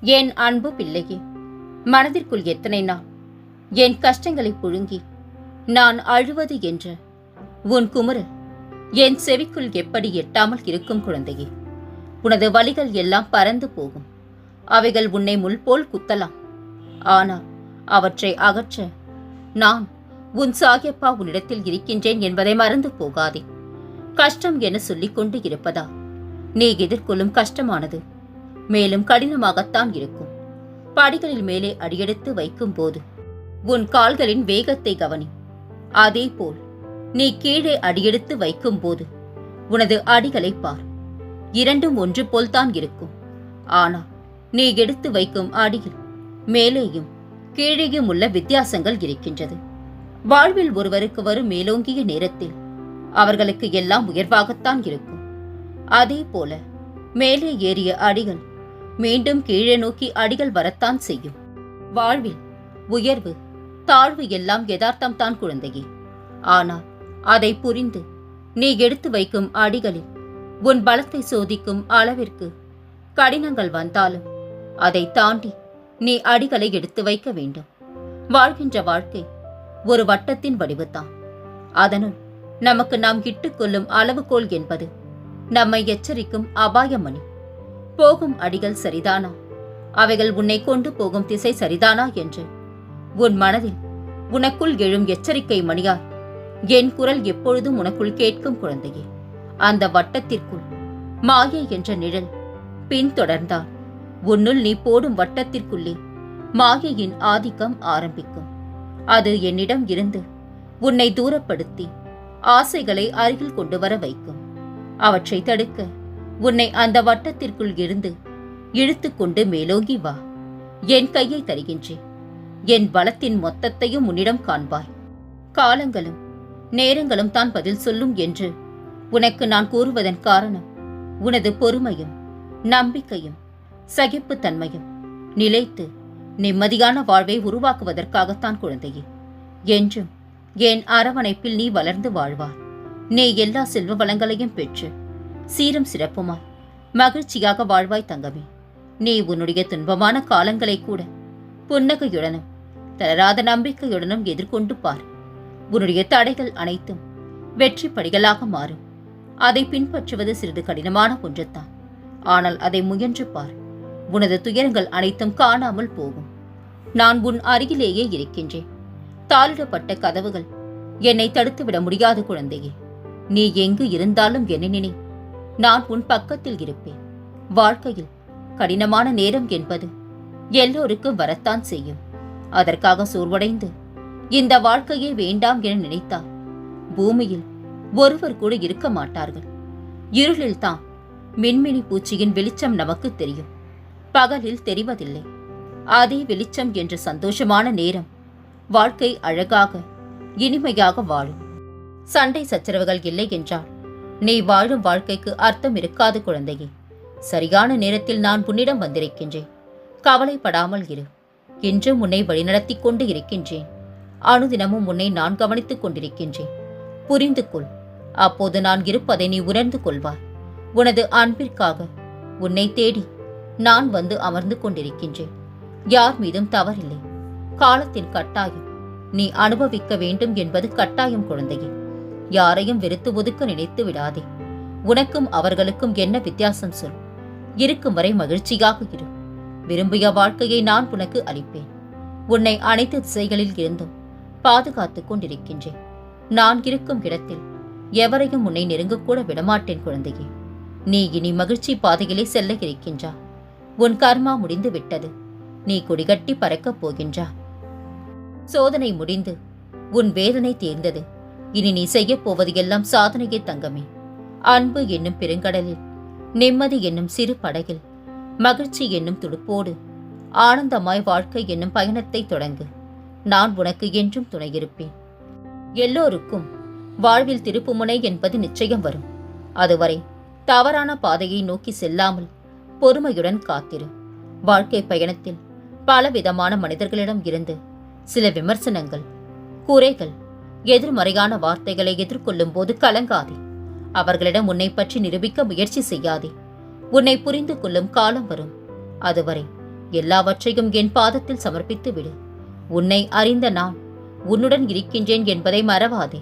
என் அன்பு பிள்ளையே மனதிற்குள் எத்தனை நாள்? என் கஷ்டங்களை புழுங்கி நான் அழுவது என்ற உன் குமுறல் என் செவிக்குள் எப்படி எட்டாமல் இருக்கும் குழந்தையே? உனது வழிகள் எல்லாம் பறந்து போகும். அவைகள் உன்னை முள் போல் குத்தலாம். ஆனால் அவற்றை அகற்ற நான் உன் சாகியப்பா உன்னிடத்தில் இருக்கின்றேன் என்பதை மறந்து போகாதே. கஷ்டம் என சொல்லிக் கொண்டு இருப்பதா? நீ எதிர்கொள்ளும் கஷ்டமானது. மேலும் கடினமாகத்தான் இருக்கும். படிகளில் மேலே அடியெடுத்து வைக்கும் போது உன் கால்களின் வேகத்தை கவனி. அதேபோல் நீ கீழே அடியெடுத்து வைக்கும் போது உனது அடிகளை பார். இரண்டும் ஒன்று போல்தான் இருக்கும். ஆனால் நீ எடுத்து வைக்கும் அடியில் மேலேயும் கீழேயும் உள்ள வித்தியாசங்கள் இருக்கின்றது. வாழ்வில் ஒருவருக்கு வரும் மேலோங்கிய நேரத்தில் அவர்களுக்கு எல்லாம் உயர்வாகத்தான் இருக்கும். அதே போல மேலே ஏறிய அடிகள் மீண்டும் கீழே நோக்கி அடிகள் வரத்தான் செய்யும். வாழ்வில் உயர்வு தாழ்வு எல்லாம் யதார்த்தம் தான் குழந்தையே. ஆனால் அதை புரிந்து நீ எடுத்து வைக்கும் அடிகளில் உன் பலத்தை சோதிக்கும் அளவிற்கு கடினங்கள் வந்தாலும் அதை தாண்டி நீ அடிகளை எடுத்து வைக்க வேண்டும். வாழ்கின்ற வாழ்க்கை ஒரு வட்டத்தின் வடிவுதான் அதனுள் நமக்கு நாம் இட்டுக்கொள்ளும் அளவுகோல் என்பது நம்மை எச்சரிக்கும் அபாயமணி. போகும் அடிகள் சரிதானா? அவைகள் உன்னை கொண்டு போகும் திசை சரிதானா என்று. உன் மனதில் உனக்குள் எழும் எச்சரிக்கை மணியார் என் குரல் எப்பொழுதும் உனக்குள் கேட்கும் குழந்தையே. அந்த வட்டத்திற்குள் மாயை என்ற நிழல் பின்தொடர்ந்தால் உன்னுள் நீ போடும் வட்டத்திற்குள்ளே மாயையின் ஆதிக்கம் ஆரம்பிக்கும். அது என்னிடம் இருந்து உன்னை தூரப்படுத்தி ஆசைகளை அருகில் கொண்டு வர வைக்கும். அவற்றை தடுக்க உன்னை அந்த வட்டத்திற்குள் இருந்து இழுத்துக்கொண்டு மேலோங்கி வா. என் கையை தருகின்றேன். என் பலத்தின் மொத்தத்தையும் உன்னிடம் காண்பாய். காலங்களும் நேரங்களும் தான் பதில் சொல்லும் என்று உனக்கு நான் கூறுவதன் காரணம் உனது பொறுமையும் நம்பிக்கையும் சகிப்புத்தன்மையும் நிலைத்து நிம்மதியான வாழ்வை உருவாக்குவதற்காகத்தான் குழந்தையே. என்றும் என் அரவணைப்பில் நீ வளர்ந்து வாழ்வார் நீ எல்லா செல்வ வளங்களையும் பெற்று சீரும் சிறப்புமாய் மகிழ்ச்சியாக வாழ்வாய் தங்கமே. நீ உன்னுடைய துன்பமான காலங்களை கூட புன்னகையுடனும் தளராத நம்பிக்கையுடனும் எதிர்கொண்டு பார். உன்னுடைய தடைகள் அனைத்தும் வெற்றி படிகளாக மாறும். அதை பின்பற்றுவது சிறிது கடினமான ஒன்றுத்தான் ஆனால் அதை முயன்று பார். உனது துயரங்கள் அனைத்தும் காணாமல் போகும். நான் உன் அருகிலேயே இருக்கின்றேன். தாளிடப்பட்ட கதவுகள் என்னை தடுத்துவிட முடியாது குழந்தையே. நீ எங்கு இருந்தாலும் என்ன நினை நான் உன் பக்கத்தில் இருப்பேன். வாழ்க்கையில் கடினமான நேரம் என்பது எல்லோருக்கும் வரத்தான் செய்யும். அதற்காக சோர்வடைந்து இந்த வாழ்க்கையே வேண்டாம் என நினைத்தால் பூமியில் ஒருவர் கூட இருக்க மாட்டார்கள். இருளில்தான் மின்மினி பூச்சியின் வெளிச்சம் நமக்கு தெரியும். பகலில் தெரிவதில்லை. அதே வெளிச்சம் என்ற சந்தோஷமான நேரம் வாழ்க்கை அழகாக இனிமையாக வாழும். சண்டை சச்சரவுகள் இல்லை என்றால் நீ வாழும் வாழ்க்கைக்கு அர்த்தம் இருக்காது குழந்தையே. சரியான நேரத்தில் நான் உன்னிடம் வந்திருக்கின்றேன். கவலைப்படாமல் இரு. என்றும் உன்னை வழிநடத்திக் கொண்டு இருக்கின்றேன். அனுதினமும் உன்னை நான் கவனித்துக் கொண்டிருக்கின்றேன். புரிந்து கொள். அப்போது நான் இருப்பதை நீ உணர்ந்து கொள்வாய். உனது அன்பிற்காக உன்னை தேடி நான் வந்து அமர்ந்து கொண்டிருக்கின்றேன். யார் மீதும் தவறில்லை. காலத்தின் கட்டாயம். நீ அனுபவிக்க வேண்டும் என்பது கட்டாயம் குழந்தையே. யாரையும் வெறுத்து ஒதுக்க நினைத்து விடாதே. உனக்கும் அவர்களுக்கும் என்ன வித்தியாசம் சொல். இருக்கும் வரை மகிழ்ச்சியாக இரு. விரும்பிய வாழ்க்கையை நான் உனக்கு அளிப்பேன். உன்னை அனைத்து திசைகளில் இருந்தும் பாதுகாத்துக் கொண்டிருக்கின்றேன். நான் இருக்கும் இடத்தில் எவரையும் உன்னை நெருங்கக்கூட விடமாட்டேன் குழந்தையே. நீ இனி மகிழ்ச்சி பாதையிலே செல்ல இருக்கின்றா. உன் கர்மா முடிந்து விட்டது. நீ கொடிகட்டி பறக்கப் போகின்றா. சோதனை முடிந்து உன் வேதனை தீர்ந்தது. இனி நீ செய்யப் போவது எல்லாம் சாதனையே தங்கமே. அன்பு என்னும் பெருங்கடலில் நிம்மதி என்னும் சிறு படகில் மகிழ்ச்சி என்னும் துடுப்போடு ஆனந்தமாய் வாழ்க்கை என்னும் பயணத்தை தொடங்கு. நான் உனக்கு என்றும் துணையிருப்பேன். எல்லோருக்கும் வாழ்வில் திருப்புமுனை என்பது நிச்சயம் வரும். அதுவரை தவறான பாதையை நோக்கி செல்லாமல் பொறுமையுடன் காத்திரு. வாழ்க்கை பயணத்தில் பலவிதமான மனிதர்களிடம் இருந்து சில விமர்சனங்கள் குறைகள் எதிர்மறையான வார்த்தைகளை எதிர்கொள்ளும் போது கலங்காதே. அவர்களிடம் உன்னை பற்றி நிரூபிக்க முயற்சி செய்யாதே. உன்னை புரிந்து கொள்ளும் காலம் வரும். அதுவரை எல்லாவற்றையும் என் பாதத்தில் சமர்ப்பித்து விடு. உன்னை அறிந்த நான் உன்னுடன் இருக்கின்றேன் என்பதை மறவாதே.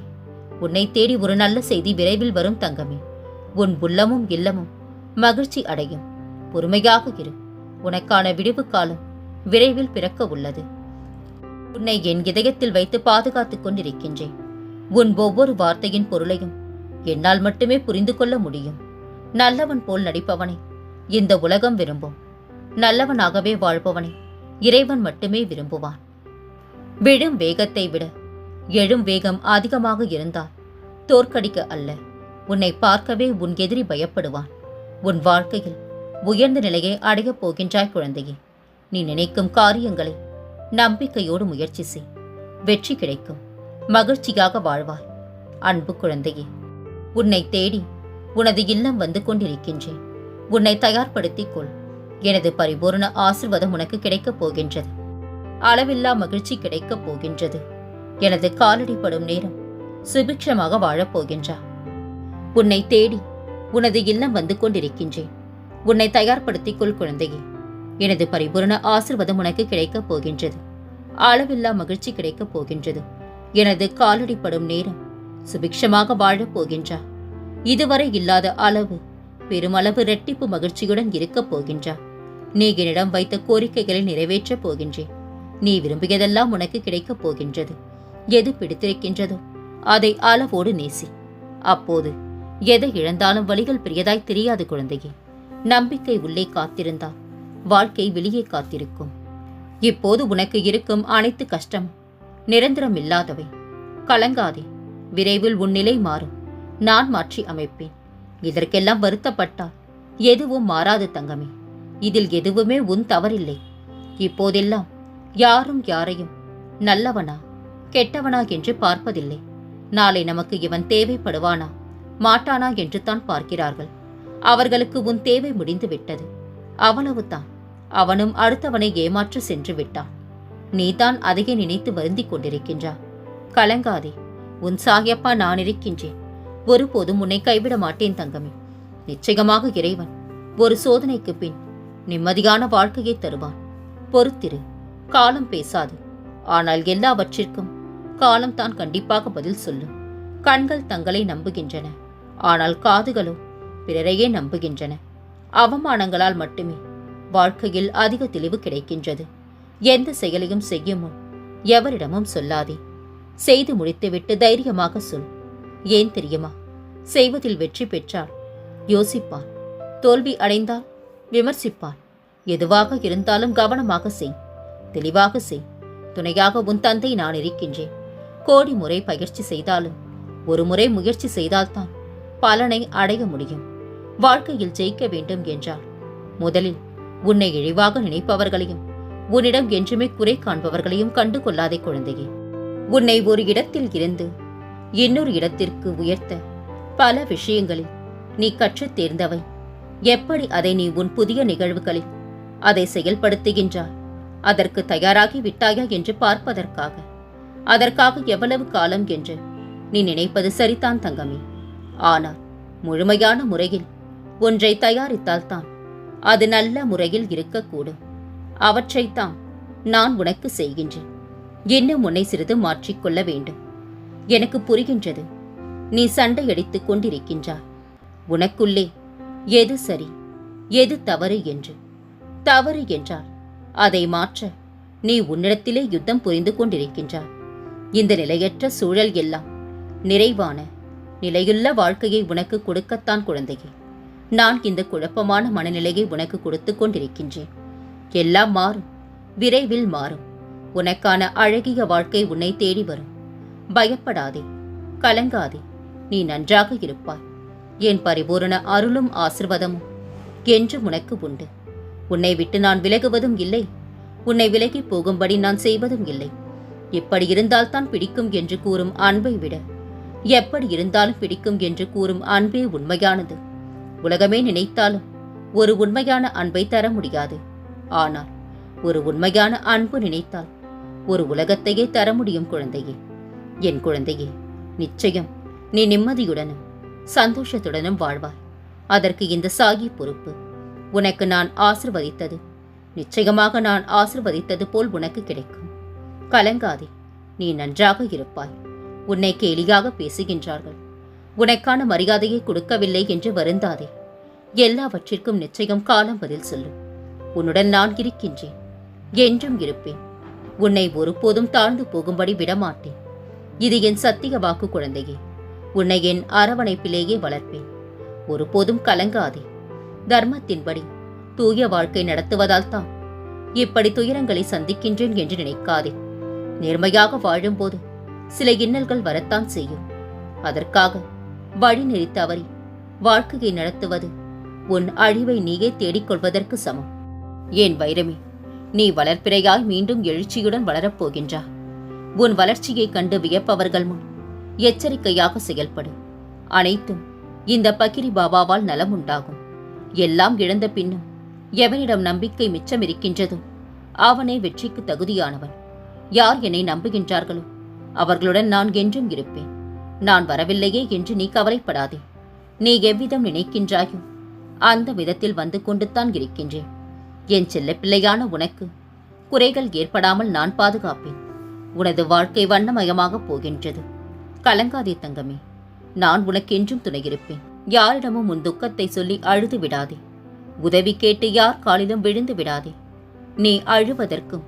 உன்னை தேடி ஒரு நல்ல செய்தி விரைவில் வரும் தங்கமே. உன் உள்ளமும் இல்லமும் மகிழ்ச்சி அடையும். பொறுமையாக இரு. உனக்கான விடுவு காலம் விரைவில் பிறக்க உள்ளது. உன்னை என் இதயத்தில் வைத்து பாதுகாத்துக் கொண்டிருக்கின்றேன். உன் ஒவ்வொரு வார்த்தையின் பொருளையும் என்னால் மட்டுமே புரிந்து கொள்ள முடியும். நல்லவன் போல் நடிப்பவனை இந்த உலகம் விரும்பும். நல்லவனாகவே வாழ்பவனை இறைவன் மட்டுமே விரும்புவான். விழும் வேகத்தை விட எழும் வேகம் அதிகமாக இருந்தால் தோற்கடிக்க அல்ல. உன்னை பார்க்கவே உன் எதிரி பயப்படுவான். உன் வாழ்க்கையில் உயர்ந்த நிலையை அடையப் போகின்றாய் குழந்தையே. நீ நினைக்கும் காரியங்களை நம்பிக்கையோடு முயற்சி செய். வெற்றி கிடைக்கும். மகிழ்ச்சியாக வாழ்வாய். அன்பு குழந்தையே உன்னை தேடி உனது இல்லம் வந்து கொண்டிருக்கின்றேன். உன்னை தயார்படுத்திக் கொள். எனது பரிபூர்ண ஆசிர்வாதம் உனக்கு கிடைக்கப் போகின்றது. அளவில்லா மகிழ்ச்சி கிடைக்கப் போகின்றது. எனது காலடிப்படும் நேரம் சுபிக்ஷமாக வாழப் போகின்றா. உன்னை தேடி உனது இல்லம் வந்து கொண்டிருக்கின்றேன். உன்னை தயார்படுத்திக் கொள் குழந்தையே. எனது பரிபூரண ஆசிர்வாதம் உனக்கு கிடைக்கப் போகின்றது. அளவில்லா மகிழ்ச்சி கிடைக்கப் போகின்றது. எனது காலடிப்படும் நேரம் சுபிக்ஷமாக வாழப் போகின்றா. இதுவரை இல்லாத அளவு பெருமளவு ரெட்டிப்பு மகிழ்ச்சியுடன் இருக்கப் போகின்றா. நீ என்னிடம் வைத்த கோரிக்கைகளை நிறைவேற்றப் போகின்றேன். நீ விரும்பியதெல்லாம் உனக்கு கிடைக்கப் போகின்றது. எது பிடித்திருக்கின்றதோ அதை அளவோடு நேசி. அப்போது எதை இழந்தாலும் வழிகள் பெரியதாய் தெரியாது குழந்தையே. நம்பிக்கை உள்ளே காத்திருந்தால் வாழ்க்கை வெளியே காத்திருக்கும். இப்போது உனக்கு இருக்கும் அனைத்து கஷ்டம் நிரந்தரம் இல்லாதவை கலங்காதே விரைவில் உன் நிலை மாறும். நான் மாற்றி அமைப்பேன். இதற்கெல்லாம் வருத்தப்பட்டால் எதுவும் மாறாது தங்கமே. இதில் எதுவுமே உன் தவறில்லை. இப்போதெல்லாம் யாரும் யாரையும் நல்லவனா கெட்டவனா என்று பார்ப்பதில்லை. நாளை நமக்கு இவன் தேவைப்படுவானா மாட்டானா என்று தான் பார்க்கிறார்கள். அவர்களுக்கு உன் தேவை முடிந்துவிட்டது. அவ்வளவுதான். அவனும் அடுத்தவனை ஏமாற்ற சென்று விட்டான். நீதான் அதையே நினைத்து வருந்திக் கொண்டிருக்கின்றா கலங்காதே உன் சாகியப்பா நான் இருக்கின்றேன். ஒருபோதும் உன்னை கைவிட மாட்டேன் தங்கமே. நிச்சயமாக இறைவன் ஒரு சோதனைக்கு பின் நிம்மதியான வாழ்க்கையை தருவான். பொறுத்திரு காலம் பேசாது. ஆனால் எல்லாவற்றிற்கும் காலம் தான் கண்டிப்பாக பதில் சொல்லும். கண்கள் தங்களை நம்புகின்றன ஆனால் காதுகளோ பிறரையே நம்புகின்றன. அவமானங்களால் மட்டுமே வாழ்க்கையில் அதிக தெளிவு கிடைக்கின்றது. எந்த செயலையும் செய்யும் முன் எவரிடமும் சொல்லாதே. செய்து முடித்துவிட்டு தைரியமாக சொல். ஏன் தெரியுமா? செய்வதில் வெற்றி பெற்றால் யோசிப்பான். தோல்வி அடைந்தால் விமர்சிப்பான். எதுவாக இருந்தாலும் கவனமாக செய். தெளிவாக செய். துணையாக உன் தந்தை நான் இருக்கின்றேன். கோடி முறை பயிற்சி செய்தாலும் ஒரு முறை முயற்சி செய்தால்தான் பலனை அடைய முடியும். வாழ்க்கையில் ஜெயிக்க வேண்டும் என்றால் முதலில் உன்னை இழிவாக நினைப்பவர்களையும் உன்னிடம் என்றுமே குறை காண்பவர்களையும் கண்டு கொள்ளாதே குழந்தையே. உன்னை ஒரு இடத்தில் இருந்து இன்னொரு இடத்திற்கு உயர்த்த பல விஷயங்களில் நீ கற்றுத் தேர்ந்தவை. எப்படி அதை நீ உன் புதிய நிகழ்வுகளில் அதை செயல்படுத்துகின்றாய்? அதற்கு தயாராகி விட்டாயா என்று பார்ப்பதற்காக. அதற்காக எவ்வளவு காலம் என்று நீ நினைப்பது சரிதான் தங்கமே. ஆனால் முழுமையான முறையில் ஒன்றை தயாரித்தால்தான் அது நல்ல முறையில் இருக்கக்கூடும். அவற்றைத்தான் நான் உனக்கு செய்கின்றேன். இன்னும் உன்னை சிறிது மாற்றிக்கொள்ள வேண்டும். எனக்கு புரிகின்றது. நீ சண்டையடித்துக் கொண்டிருக்கின்றாய். உனக்குள்ளே எது சரி எது தவறு என்று. தவறு என்றால் அதை மாற்ற நீ உன்னிடத்திலே யுத்தம் புரிந்து கொண்டிருக்கின்றாய். இந்த நிலையற்ற சூழல் எல்லாம் நிறைவான நிலையுள்ள வாழ்க்கையை உனக்கு கொடுக்கத்தான் குழந்தையே. நான் இந்த குழப்பமான மனநிலையை உனக்கு கொடுத்து கொண்டிருக்கின்றேன். எல்லாம் மாறும். விரைவில் மாறும். உனக்கான அழகிய வாழ்க்கை உன்னை தேடி வரும். பயப்படாதே. கலங்காதே. நீ நன்றாக இருப்பாய். என் பரிபூரண அருளும் ஆசிர்வாதமும் என்று உனக்கு உண்டு. உன்னை விட்டு நான் விலகுவதும் இல்லை. உன்னை விலகி போகும்படி நான் செய்வதும் இல்லை. இப்படி இருந்தால்தான் பிடிக்கும் என்று கூறும் அன்பை விட எப்படி இருந்தாலும் பிடிக்கும் என்று கூறும் அன்பே உண்மையானது. உலகமே நினைத்தாலும் ஒரு உண்மையான அன்பை தர முடியாது. ஆனால் ஒரு உண்மையான அன்பு நினைத்தால் ஒரு உலகத்தையே தர முடியும் குழந்தையே. என் குழந்தையே நிச்சயம் நீ நிம்மதியுடனும் சந்தோஷத்துடனும் வாழ்வாய். அதற்கு இந்த சாகி பொறுப்பு. உனக்கு நான் ஆசிர்வதித்தது. நிச்சயமாக நான் ஆசிர்வதித்தது போல் உனக்கு கிடைக்கும். கலங்காதே நீ நன்றாக இருப்பாய். உன்னை கேலியாக பேசுகின்றார்கள். உனக்கான மரியாதையை கொடுக்கவில்லை என்று வருந்தாதே. எல்லாவற்றிற்கும் நிச்சயம் காலம் பதில் சொல்லும். உன்னுடன் நான் இருக்கின்றேன். என்றும் இருப்பேன். உன்னை ஒருபோதும் தாழ்ந்து போகும்படி விடமாட்டேன். இது என் சத்திய வாக்கு குழந்தையே. உன்னை என் அரவணைப்பிலேயே வளர்ப்பேன். ஒருபோதும் கலங்காதே. தர்மத்தின்படி தூய வாழ்க்கை நடத்துவதால் தான் இப்படி துயரங்களை சந்திக்கின்றேன் என்று நினைக்காதே. நேர்மையாக வாழும்போது சில இன்னல்கள் வரத்தான் செய்யும். அதற்காக வழி நெறி தவறி வாழ்க்கையை நடத்துவது உன் அழிவை நீயே தேடிக்கொள்வதற்கு சமம். ஏன் வைரமே நீ வளர்ப்பிறையாய் மீண்டும் எழுச்சியுடன் வளரப் உன் வளர்ச்சியைக் கண்டு வியப்பவர்கள் முன் எச்சரிக்கையாக செயல்படு. அனைத்தும் இந்த பகிரி பாபாவால் நலம் உண்டாகும் எல்லாம் இழந்த பின்னும் எவனிடம் நம்பிக்கை மிச்சம் இருக்கின்றதோ அவனே வெற்றிக்கு தகுதியானவன். யார் என்னை நம்புகின்றார்களோ அவர்களுடன் நான் என்றும் இருப்பேன். நான் வரவில்லையே என்று நீ கவலைப்படாதே. நீ எவ்விதம் நினைக்கின்றாயோ அந்த விதத்தில் வந்து கொண்டுத்தான் இருக்கின்றேன். என் செல்லப்பிள்ளையான உனக்கு குறைகள் ஏற்படாமல் நான் பாதுகாப்பேன். உனது வாழ்க்கை வண்ணமயமாகப் போகின்றது. கலங்காதே தங்கமே நான் உனக்கென்றும் துணையிருப்பேன். யாரிடமும் உன் துக்கத்தை சொல்லி அழுது விடாதே. உதவி கேட்டு யார் காலிலும் விழுந்து விடாதே. நீ அழுவதற்கும்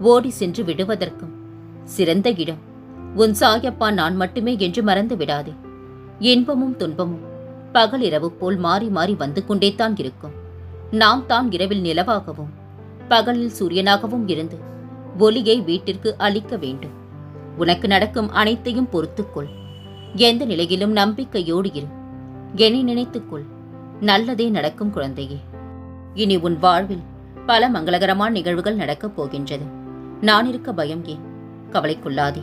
ஓடி சென்று விடுவதற்கும் சிறந்த இடம். உன் சாயப்பா நான் மட்டுமே என்று மறந்து விடாதே. இன்பமும் துன்பமும் பகல் இரவு போல் மாறி மாறி வந்து கொண்டேதான் இருக்கும். நாம் தான் இரவில் நிலவாகவும் பகலில் சூரியனாகவும் இருந்து ஒளியை வீட்டிற்கு அளிக்க வேண்டும். உனக்கு நடக்கும் அனைத்தையும் பொறுத்துக்கொள். எந்த நிலையிலும் நம்பிக்கையோடு இரு. என்னை நினைத்துக்கொள். நல்லதே நடக்கும் குழந்தையே. இனி உன் வாழ்வில் பல மங்களகரமான நிகழ்வுகள் நடக்கப் போகின்றது. நான் இருக்க பயம் ஏன்? கவலைக்குள்ளாதே.